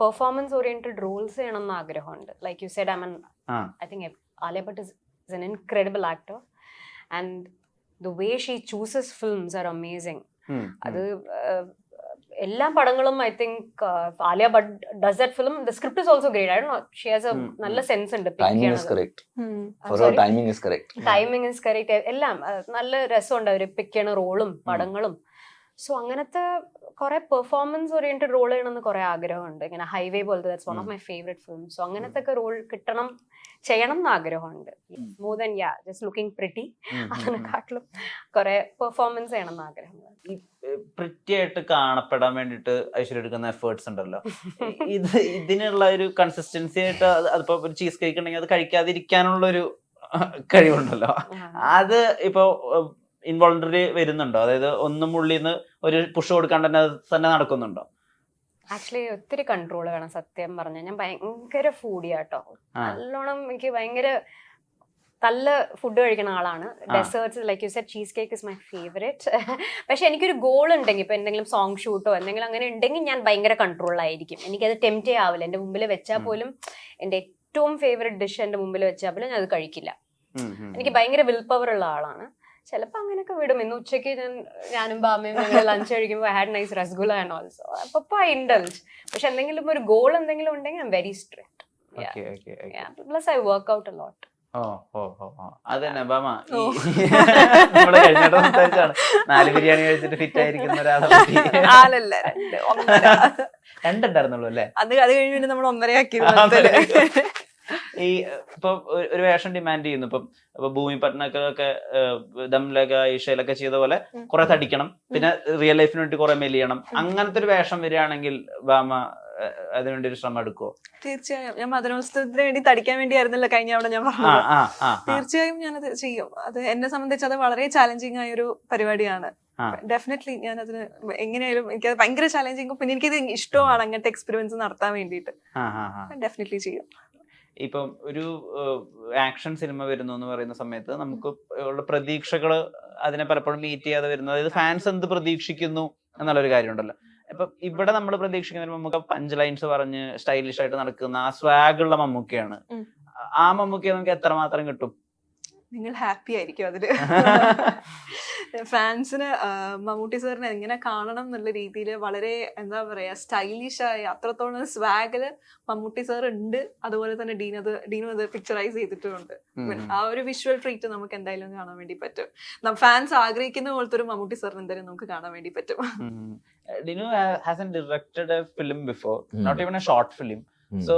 Performance oriented Rolls ചെയ്യണം എന്ന് ആഗ്രഹമുണ്ട് like you said I mean. I think Alia Bhatt is is an incredible actor and the way she chooses films are amazing അത് എല്ലാ പടങ്ങളും I think Alia Bhatt does that film the script is also great I do she has a നല്ല sense ഉണ്ട്. Timing correct. For her, timing is correct. Timing is correct എല്ലാം നല്ല രസമുണ്ട് അവർ പിക്ക് ചെയ്യണ റോളും പടങ്ങളും. സോ അങ്ങനത്തെ കുറെ പെർഫോമൻസ് ഓറിയന്റഡ് റോൾ ചെയ്യണമെന്ന് കുറെ ആഗ്രഹമുണ്ട്. ഇങ്ങനെ ഹൈവേ പോലത്തെ that's one of my favourite film so അങ്ങനത്തെ ഒക്കെ റോൾ കിട്ടണം ചെയ്യണം എന്ന് ആഗ്രഹമുണ്ട് more than ya just looking pretty. അതിനെക്കാട്ടിലും കുറെ പെർഫോമൻസ് ചെയ്യണം എന്ന് ആഗ്രഹമുണ്ട് പ്രിറ്റി ആയിട്ട് കാണപ്പെടാൻ വേണ്ടിട്ട് ഐശ്വര്യ എടുക്കുന്ന എഫേർട്സ് ഉണ്ടല്ലോ. ഇത് ഇതിനുള്ള ഒരു കൺസിസ്റ്റൻസി ആയിട്ട് അത് അതിപ്പോ ഒരു ചീസ് കേക്ക് ഉണ്ടെങ്കിൽ അത് കഴിക്കാതിരിക്കാനുള്ള ഒരു കഴിവുണ്ടല്ലോ അത് ഇപ്പൊ ഇൻവോളണ്ടറി വരുന്നുണ്ടോ? അതായത് ഒന്നും ഉള്ളിൽ നിന്ന് ഒരു പുഷ് കൊടുക്കാണ്ട് തന്നെ തന്നെ നടക്കുന്നുണ്ടോ? ആക്ച്വലി ഒത്തിരി കൺട്രോൾ വേണം സത്യം പറഞ്ഞ. ഞാൻ ഭയങ്കര ഫൂഡിയാട്ടോ നല്ലോണം എനിക്ക് ഭയങ്കര നല്ല ഫുഡ് കഴിക്കുന്ന ആളാണ്. Desserts like you said cheesecake is my favourite പക്ഷെ എനിക്കൊരു ഗോൾ ഉണ്ടെങ്കിൽ ഇപ്പൊ എന്തെങ്കിലും സോങ് ഷൂട്ടോ എന്തെങ്കിലും അങ്ങനെ ഉണ്ടെങ്കിൽ ഞാൻ ഭയങ്കര കൺട്രോളായിരിക്കും എനിക്കത് ടെംപ്റ്റ് ആവില്ല എന്റെ മുമ്പിൽ വെച്ചാൽ പോലും എന്റെ ഏറ്റവും ഫേവറേറ്റ് ഡിഷ് എന്റെ മുമ്പിൽ വെച്ചാൽ പോലും ഞാൻ അത് കഴിക്കില്ല. എനിക്ക് ഭയങ്കര വിൽ പവർ ഉള്ള ആളാണ്. ചിലപ്പോൾ അങ്ങനെയൊക്കെ വിടും. ഇന്ന് ഉച്ചയ്ക്ക് ഞാൻ ഞാനും ബാമയും ഞങ്ങൾ ലഞ്ച് കഴിക്കുമ്പോൾ had nice rasgulla and also അപ്പോൾ ഐ ഇൻഡൽജ് പക്ഷെ എന്തെങ്കിലും ഒരു ഗോൾ എന്തെങ്കിലും ഉണ്ടെങ്കിൽ I'm very strict. Plus I work out lot oh oh oh oh. അത് തന്നെ ബാമ ഈ നമ്മൾ കഴിഞ്ഞിട്ട് സംസാരിച്ചാണ് നാല് ബിരിയാണി കഴിച്ചിട്ട് ഫിറ്റ് ആയിരിക്കുന്ന രണ്ടുണ്ടായിരുന്നുള്ളൂ അല്ലേ? അത് അത് കഴിഞ്ഞ് പിന്നെ നമ്മൾ ഒന്നരയാക്കി ഈ ഇപ്പൊ ഒരു- വേഷം ഡിമാൻഡ് ചെയ്യുന്നു. ഇപ്പം ഇപ്പൊ ഭൂമി പട്ടണക്കൊക്കെ ദംലക ഈഷയിലൊക്കെ ചെയ്ത പോലെ. കുറെ തടിക്കണം. പിന്നെ റിയൽ ലൈഫിന് വേണ്ടി കുറെ മെലിയണം അങ്ങനത്തെ ഒരു വേഷം വരികയാണെങ്കിൽ ബാമ അതിനുവേണ്ടി ഒരു ശ്രമം എടുക്കുവോ? തീർച്ചയായും. ഞാൻ മധുരോത്സവത്തിന് വേണ്ടി തടിക്കാൻ വേണ്ടിയായിരുന്നല്ലോ കഴിഞ്ഞ അവിടെ ഞാൻ പറഞ്ഞു പറഞ്ഞത്. തീർച്ചയായും ഞാനത് ചെയ്യും. അത് എന്നെ സംബന്ധിച്ച് അത് വളരെ ചാലഞ്ചിങ് ആയ ഒരു പരിപാടിയാണ്. ഡെഫിനറ്റ്ലി ഞാൻ അതിന് എങ്ങനെയായാലും എനിക്ക് അത് ഭയങ്കര ചാലഞ്ചിങ് പിന്നെ എനിക്കത് ഇഷ്ടമാണ് അങ്ങനത്തെ എക്സ്പീരിയൻസ് നടത്താൻ വേണ്ടിയിട്ട്. ഡെഫിനറ്റ്ലി ചെയ്യും. ഇപ്പം ഒരു ആക്ഷൻ സിനിമ വരുന്നു എന്ന് പറയുന്ന സമയത്ത് നമുക്ക് ഉള്ള പ്രതീക്ഷകൾ അതിനെ പലപ്പോഴും മീറ്റ് ചെയ്യാതെ വരുന്നു അതായത് ഫാൻസ് എന്ത് പ്രതീക്ഷിക്കുന്നു എന്നുള്ളൊരു കാര്യമുണ്ടല്ലോ. അപ്പൊ ഇവിടെ നമ്മൾ പ്രതീക്ഷിക്കുന്ന മമ്മൂക്ക പഞ്ച് ലൈൻസ് പറഞ്ഞ് സ്റ്റൈലിഷ് ആയിട്ട് നടക്കുന്ന ആ സ്വാഗ് ഉള്ള മമ്മൂക്കയാണ്. ആ മമ്മൂക്കയെ നമുക്ക് എത്രമാത്രം കിട്ടും? നിങ്ങൾ ഹാപ്പി ആയിരിക്കും അതിൽ. ഫാൻസിന് മമ്മൂട്ടി സാറിനെ എങ്ങനെ കാണണം എന്നുള്ള രീതിയിൽ വളരെ എന്താ പറയാ സ്റ്റൈലിഷ് ആയി അത്രത്തോളം സ്വാഗിൽ മമ്മൂട്ടി സാർ ഉണ്ട്. അതുപോലെ തന്നെ ഡീൻ അത് ഡീനും അത് പിക്ചറൈസ് ചെയ്തിട്ടുമുണ്ട്. ആ ഒരു വിഷ്വൽ ട്രീറ്റ് നമുക്ക് എന്തായാലും കാണാൻ വേണ്ടി പറ്റും. ഫാൻസ് ആഗ്രഹിക്കുന്ന പോലത്തെ ഒരു മമ്മൂട്ടി സാറിന് എന്തായാലും നമുക്ക് കാണാൻ വേണ്ടി പറ്റും. Dinu has an a a film before not even a short film so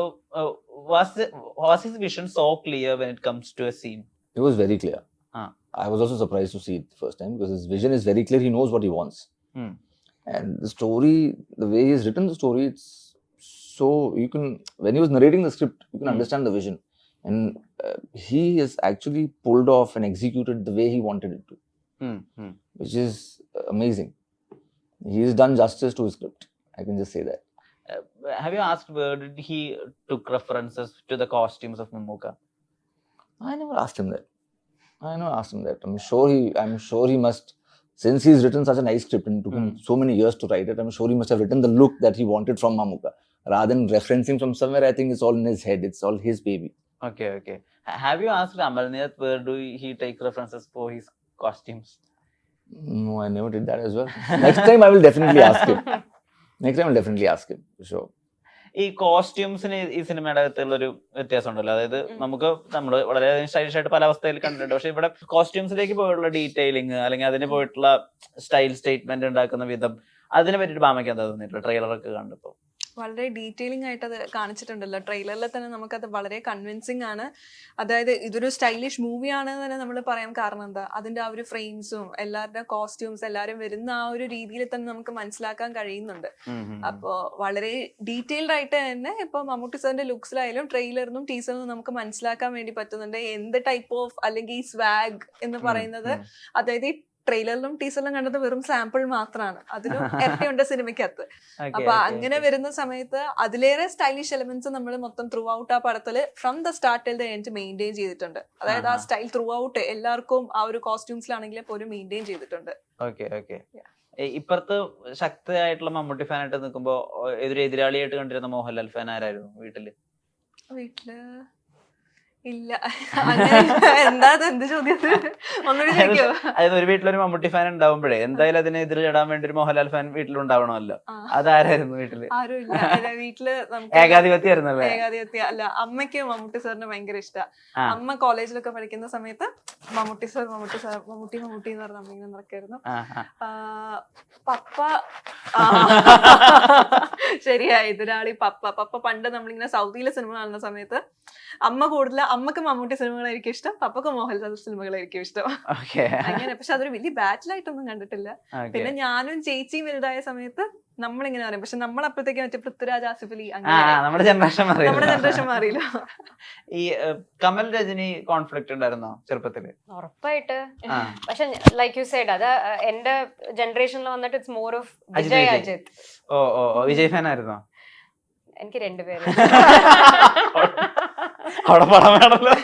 was was his vision so clear when it comes to a scene to a scene? It was very clear. Ah. I was also surprised to see it the first time because his vision is very clear. He knows what he wants. Hmm. And the story, the way he's written the story, it's so you can when he was narrating the script, you can Hmm. understand the vision, and uh, he has actually pulled off and executed the way he wanted it to, Hmm. Hmm. which is amazing. He's done justice to his script. I can just say that. Uh, have you asked where did he took references to the costumes of Mamuka? I never asked him that. I never asked him that. I'm sure he. I'm sure he must. Since he's written such a nice script and took him Mm. so many years to write it, I'm sure he must have written the look that he wanted from Mamuka. Rather than referencing from somewhere, I think it's all in his head. It's all his baby. Okay, okay. Have you asked Amarnath where do he take references for his costumes? No, I never did that as well. Next time, I will definitely ask him. Next time, I'll definitely ask him for sure. ഈ കോസ്റ്റ്യൂംസിന് ഈ സിനിമയുടെ അകത്തുള്ള ഒരു വ്യത്യാസം ഉണ്ടല്ലോ അതായത് നമുക്ക് നമ്മൾ വളരെ സ്റ്റൈലിഷ് ആയിട്ട് പല അവസ്ഥയിൽ കണ്ടിട്ടുണ്ട്. പക്ഷെ ഇവിടെ കോസ്റ്റ്യൂംസിലേക്ക് പോയിട്ടുള്ള ഡീറ്റെയിലിംഗ് അല്ലെങ്കിൽ അതിന് പോയിട്ടുള്ള സ്റ്റൈൽ സ്റ്റേറ്റ്മെന്റ് ഉണ്ടാക്കുന്ന വിധം അതിനെ പറ്റിയിട്ട് ബാമയ്ക്ക് എന്താ തോന്നിയിട്ടുള്ള ട്രെയിലറൊക്കെ കണ്ടപ്പോ. വളരെ ഡീറ്റെയിലിംഗ് ആയിട്ട് അത് കാണിച്ചിട്ടുണ്ടല്ലോ. ട്രെയിലറിൽ തന്നെ നമുക്കത് വളരെ കൺവിൻസിങ് ആണ്. അതായത് ഇതൊരു സ്റ്റൈലിഷ് മൂവിയാണ് തന്നെ നമ്മൾ പറയാൻ കാരണം എന്താ? അതിന്റെ ആ ഒരു ഫ്രെയിംസും എല്ലാവരുടെ കോസ്റ്റ്യൂംസ് എല്ലാവരും വരുന്ന ആ ഒരു രീതിയിൽ തന്നെ നമുക്ക് മനസ്സിലാക്കാൻ കഴിയുന്നുണ്ട്. അപ്പോ വളരെ ഡീറ്റെയിൽഡ് ആയിട്ട് തന്നെ ഇപ്പൊ മമ്മൂട്ടി സാറിന്റെ ലുക്സിലായാലും ട്രെയിലറിനും ടീസറിനും നമുക്ക് മനസ്സിലാക്കാൻ വേണ്ടി പറ്റുന്നുണ്ട്. എന്ത് ടൈപ്പ് ഓഫ് അല്ലെങ്കിൽ ഈ സ്വാഗ് എന്ന് പറയുന്നത് അതായത് ഈ ട്രെയിലറിലും ടീസറിലും കണ്ടത് വെറും സാമ്പിൾ മാത്രമാണ് അതിലും ഇരട്ടിയുണ്ട് സിനിമയ്ക്കകത്ത്. അപ്പൊ അങ്ങനെ വരുന്ന സമയത്ത് അതിലേറെ സ്റ്റൈലിഷ് എലമെന്റ്സ് നമ്മൾ മൊത്തം ത്രൂ ഔട്ട് ആ പടത്തിൽ ഫ്രം ദ സ്റ്റാർട്ടിൽ ദ എൻഡ് മെയിന്റെയിൻ ചെയ്തിട്ടുണ്ട്. അതായത് ആ സ്റ്റൈൽ ത്രൂ ഔട്ട് എല്ലാവർക്കും ആ ഒരു കോസ്റ്റ്യൂംസിലാണെങ്കിൽ പോലും മെയിന്റെയിൻ ചെയ്തിട്ടുണ്ട്. ഓക്കെ ഓക്കെ ഇപ്പുറത്ത് ശക്തമായിട്ടുള്ള മമ്മൂട്ടി ഫാനായിട്ട് നിൽക്കുമ്പോ എതിരെ എതിരാളിയായിട്ട് കണ്ടിരുന്ന മോഹൻലാൽ ഫാൻ ആരായിരുന്നു വീട്ടിൽ? വീട്ടിൽ ഇല്ല. എന്താ? എന്ത് ചോദ്യം അതായത് ഒരു വീട്ടിലൊരു മമ്മൂട്ടി ഫാൻ ഉണ്ടാവുമ്പോഴേ എന്തായാലും അതിനെ എതിരിടാൻ വേണ്ടി ഒരു മോഹൻലാൽ ഫാൻ വീട്ടിലുണ്ടാവണമല്ലോ. ഉണ്ടാവണമല്ലോ അതാരായിരുന്നു വീട്ടിൽ? വീട്ടിൽ ഏകാധിപത്യ ഏകാധിപത്യ. അല്ല അമ്മയ്ക്ക് മമ്മൂട്ടി സാറിന് ഭയങ്കര ഇഷ്ടമാണ് അമ്മ കോളേജിലൊക്കെ പഠിക്കുന്ന സമയത്ത് മമ്മൂട്ടി സാർ മമ്മൂട്ടി സാർ മമ്മൂട്ടി മമ്മൂട്ടി എന്ന് പറഞ്ഞ അമ്മ നടക്കായിരുന്നു പപ്പ ശരിയായി ശരിയാ എതിരാളി പപ്പ. പപ്പ പണ്ട് നമ്മളിങ്ങനെ സൗദിയിലെ സിനിമ കാണുന്ന സമയത്ത് അമ്മ കൂടുതൽ അമ്മയ്ക്ക് മമ്മൂട്ടി സിനിമകളായിരിക്കും ഇഷ്ടം പപ്പക്ക് മോഹൻലാൽ സിനിമകളായിരിക്കും ഇഷ്ടം. ഓക്കെ. അങ്ങനെ പക്ഷെ അതൊരു വലിയ ബാറ്റിലായിട്ടൊന്നും കണ്ടിട്ടില്ല. പിന്നെ ഞാനും ചേച്ചിയും വലുതായ സമയത്ത് നമ്മളിങ്ങനെ പറയും. പക്ഷെ നമ്മൾ അപ്പോഴത്തേക്ക് മറ്റേ പൃഥ്വിരാജ് ആസിഫ് അലി ആ നമ്മുടെ ജനറേഷൻ നമ്മുടെ ജനറേഷൻ മാറിയില്ല. ഈ കമൽ രജനി കോൺഫ്ലിക്ട് ഉണ്ടായിരുന്നോ ചെറുപ്പത്തിൽ? ഉറപ്പായിട്ട്. പക്ഷെ ലൈക്ക് യു സൈഡ് അത് എന്റെ ജനറേഷനിൽ വന്നിട്ട് it's more of Vijay. Ajith. Oh oh oh, Vijay fan ആയിരുന്നോ എനിക്ക് രണ്ടുപേര് അവിടെ പടം വേണമല്ലോ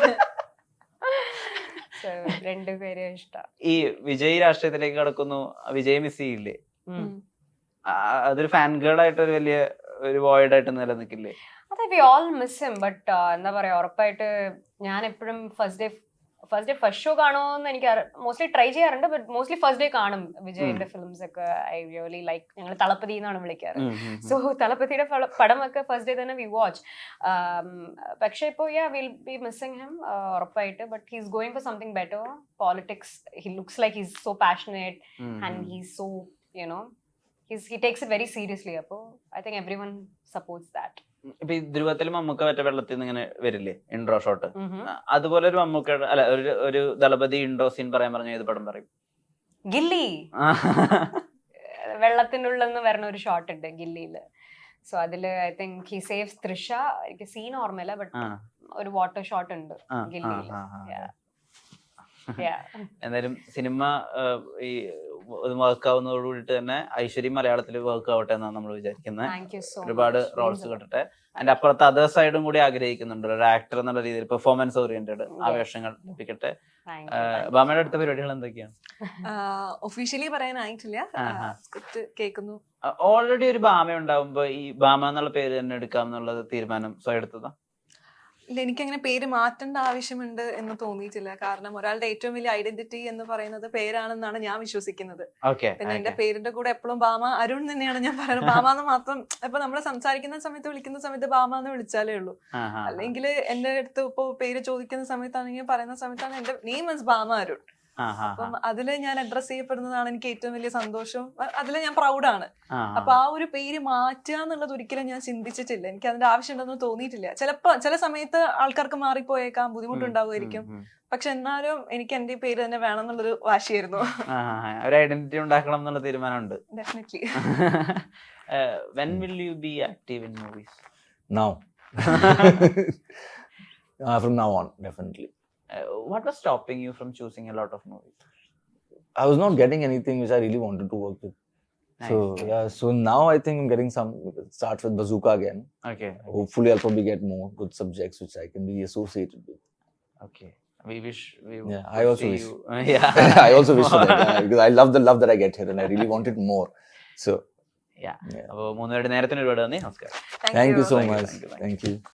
രണ്ടുപേരെ ഇഷ്ടം. ഈ വിജയ് രാഷ്ട്രീയത്തിലേക്ക് കടക്കുന്നു വിജയ് മിസ് ചെയ്യില്ലേ ആ, അതൊരു ഫാൻ ഗേൾ ആയിട്ട് ഒരു വലിയ ഒരു വോയിഡ് ആയിട്ട് നിലനിൽക്കില്ലേ? അതെ we all miss him but എന്താ പറയാ ഉറപ്പായിട്ട് ഞാൻ എപ്പോഴും first day first day first show കാണുമോന്ന് എനിക്ക് മോസ്റ്റ്ലി ട്രൈ ചെയ്യാറുണ്ട് ബട്ട് മോസ്റ്റ്ലി ഫസ്റ്റ് ഡേ കാണും വിജയിന്റെ ഫിലിംസ് ഒക്കെ. ഐ റിയലി ലൈക്ക് ഞങ്ങൾ തളപ്പതി എന്നാണ് വിളിക്കാറ്. സോ തളപ്പതിയുടെ പടമൊക്കെ ഫസ്റ്റ് ഡേ തന്നെ വി വാച്ച് പക്ഷെ ഇപ്പോൾ ya will be missing him ഉറപ്പായിട്ട്. But he's going for something better politics he looks like he's so passionate and he's so you know he's he takes it very seriously അപ്പോൾ I think everyone supports that ഇപ്പൊ ധ്രുവത്തിൽ മമ്മൂക്ക മറ്റേ വെള്ളത്തിൽ നിന്ന് ഇങ്ങനെ വരില്ലേ? Intro shot അതുപോലെ ഒരു മമ്മൂക്ക അല്ല ഒരു ഒരു ദളപതി ഇൻട്രോ സീൻ പറയാൻ പറഞ്ഞ ഏത് പടം പറയും? ഗില്ലി. നിന്ന് വരുന്ന ഒരു ഷോട്ട് ഉണ്ട് ഗില്ലിയിൽ സോ അതിൽ I think he saves Trisha. എനിക്ക് സീൻ ഓർമ്മയില്ല ബട്ട് ഒരു വാട്ടർ ഷോട്ട് ഉണ്ട് ഗില്ലിയിൽ ഗില്ലിയിൽ. എന്തായാലും സിനിമ ഈ വർക്ക് ആവുന്നതോട് കൂടിയിട്ട് തന്നെ ഐശ്വര്യ മലയാളത്തിൽ വർക്ക് ആവട്ടെ എന്നാണ് നമ്മൾ വിചാരിക്കുന്നത് ഒരുപാട്. റോൾസ്. കിട്ടട്ടെ അതിന്റെ അപ്പുറത്ത് അതേ സൈഡും കൂടി ആഗ്രഹിക്കുന്നുണ്ട് ഒരു ആക്ടർ എന്നുള്ള രീതിയിൽ പെർഫോമൻസ് ഓറിയന്റഡ്. ആവേശങ്ങൾ ലഭിക്കട്ടെ. ബാമയുടെ അടുത്ത പരിപാടികൾ എന്തൊക്കെയാണ് ഒഫീഷ്യലി പറയാനായിട്ടില്ല. കേൾക്കുന്നു ഓൾറെഡി ഒരു ബാമ ഉണ്ടാവുമ്പോ ഈ ബാമ എന്നുള്ള പേര് തന്നെ എടുക്കാം എന്നുള്ളത് തീരുമാനം സ്വയം എടുത്തതാ എനിക്കങ്ങനെ പേര് മാറ്റേണ്ട ആവശ്യമുണ്ട് എന്ന് തോന്നിയിട്ടില്ല. കാരണം ഒരാളുടെ ഏറ്റവും വലിയ ഐഡന്റിറ്റി എന്ന് പറയുന്നത് പേരാണെന്നാണ് ഞാൻ വിശ്വസിക്കുന്നത്. പിന്നെ എന്റെ പേരിന്റെ കൂടെ എപ്പോഴും ബാമ അരുൺ തന്നെയാണ് ഞാൻ പറയുന്നത്. ബാമ എന്ന് മാത്രം ഇപ്പൊ നമ്മൾ സംസാരിക്കുന്ന സമയത്ത് വിളിക്കുന്ന സമയത്ത് ബാമ എന്ന് വിളിച്ചാലേ ഉള്ളൂ. അല്ലെങ്കിൽ എന്റെ അടുത്ത് ഇപ്പോ പേര് ചോദിക്കുന്ന സമയത്താണെങ്കിൽ പറയുന്ന സമയത്താണ് എന്റെ നെയിം ഇസ് ബാമ അരുൺ. അപ്പം അതിൽ ഞാൻ അഡ്രസ് ചെയ്യപ്പെടുന്നതാണ് എനിക്ക് ഏറ്റവും വലിയ സന്തോഷം. അതിൽ അതിൽ ഞാൻ പ്രൗഡാണ് അപ്പൊ ആ ഒരു പേര് മാറ്റുക എന്നുള്ളത് ഒരിക്കലും ഞാൻ ചിന്തിച്ചിട്ടില്ല. എനിക്ക് അതിന്റെ ആവശ്യമുണ്ടെന്ന് തോന്നിയിട്ടില്ല. ചിലപ്പോ ചില സമയത്ത് ആൾക്കാർക്ക് മാറിപ്പോയേക്കാം ബുദ്ധിമുട്ടുണ്ടാവുമായിരിക്കും. പക്ഷെ എന്നാലും എനിക്ക് എന്റെ പേര് തന്നെ വേണം എന്നുള്ളൊരു വാശിയായിരുന്നു ഒരു ഐഡന്റിറ്റി ഉണ്ടാക്കണം എന്നുള്ള തീരുമാനമുണ്ട്. Definitely when will you be active in movies Now. uh, from now on, definitely. What was stopping you from choosing a lot of movies I was not getting anything which I really wanted to work with. So yeah, so now I think I'm getting some. Start with Bazooka again. Okay Hopefully, I'll probably get more good subjects which I can be associated with. Okay we wish Yeah, I also wish. yeah I also wish for that yeah, because I love the love that I get here, and I really want it more. So Yeah. yeah. അപ്പോൾ മൂന്നുപേരുടെ നേരത്തിന് ഒരുപാട് നന്ദി നമസ്കാരം Thank you so Thank you, much.